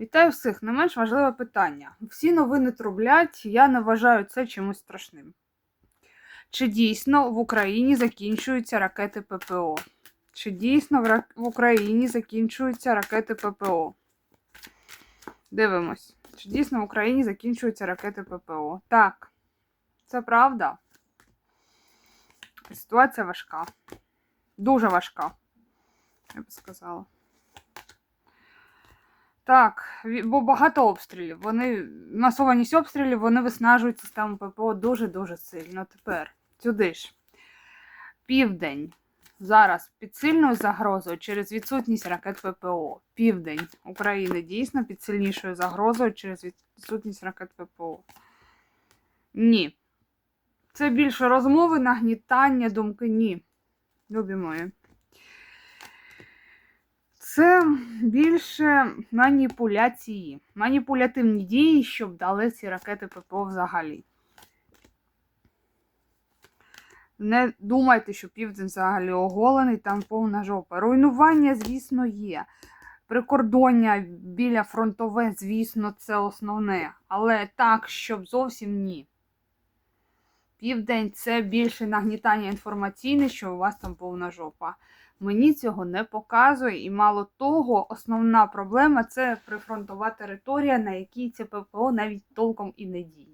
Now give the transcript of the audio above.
Вітаю всіх! Не менш важливе питання. Всі новини трублять, я не вважаю це чимось страшним. Чи дійсно в Україні закінчуються ракети ППО? Чи дійсно в, Україні закінчуються ракети ППО? Дивимось. Чи дійсно в Україні закінчуються ракети ППО? Так, це правда. Ситуація важка. Дуже важка, я би сказала. Так, бо багато обстрілів. Вони масованість обстрілів вони виснажують систему ППО дуже-дуже сильно. Тепер сюди ж. Південь. Зараз під сильною загрозою через відсутність ракет ППО. Південь України дійсно під сильнішою загрозою через відсутність ракет ППО. Ні. Це більше розмови, нагнітання, думки. Ні. Любі мої. Це більше маніпуляції, маніпулятивні дії, щоб дали ці ракети ППО взагалі. Не думайте, що південь взагалі оголений, там повна жопа. Руйнування, звісно, є. Прикордоння біля фронтове, звісно, це основне. Але так, щоб зовсім ні. Південь це більше нагнітання інформаційне, що у вас там повна жопа. Мені цього не показує, і мало того, основна проблема це прифронтова територія, на якій це ППО навіть толком і не діє.